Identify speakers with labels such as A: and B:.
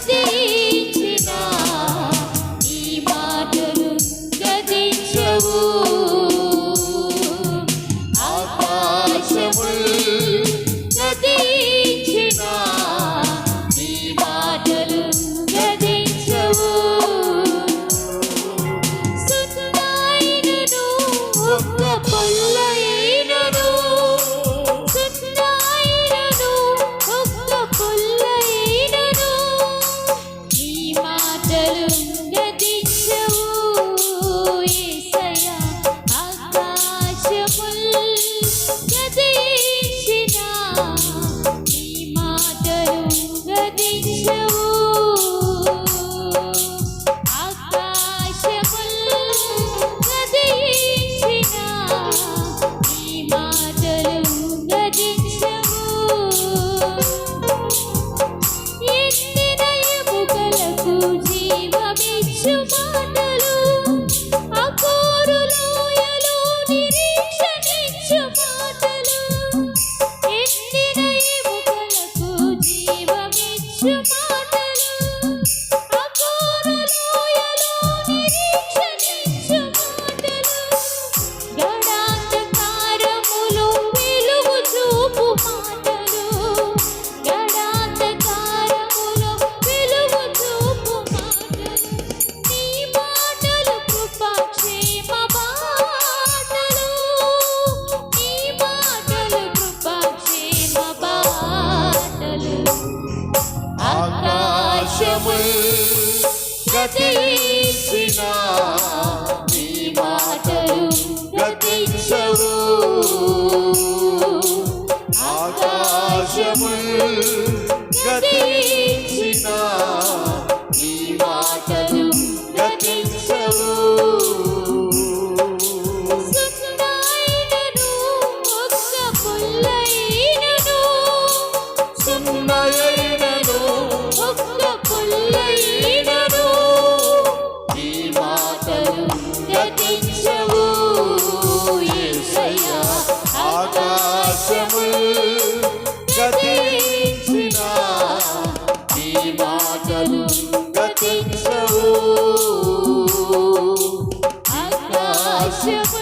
A: sudeen 什 么 నాము గతించిన నీ మాటలు గతించవు ఆకాశము గతించిన నీ మాటలు గతించవు ఆకాశముల్ గతించిన నీ మాటలు
B: గతించవు. ఆకాశము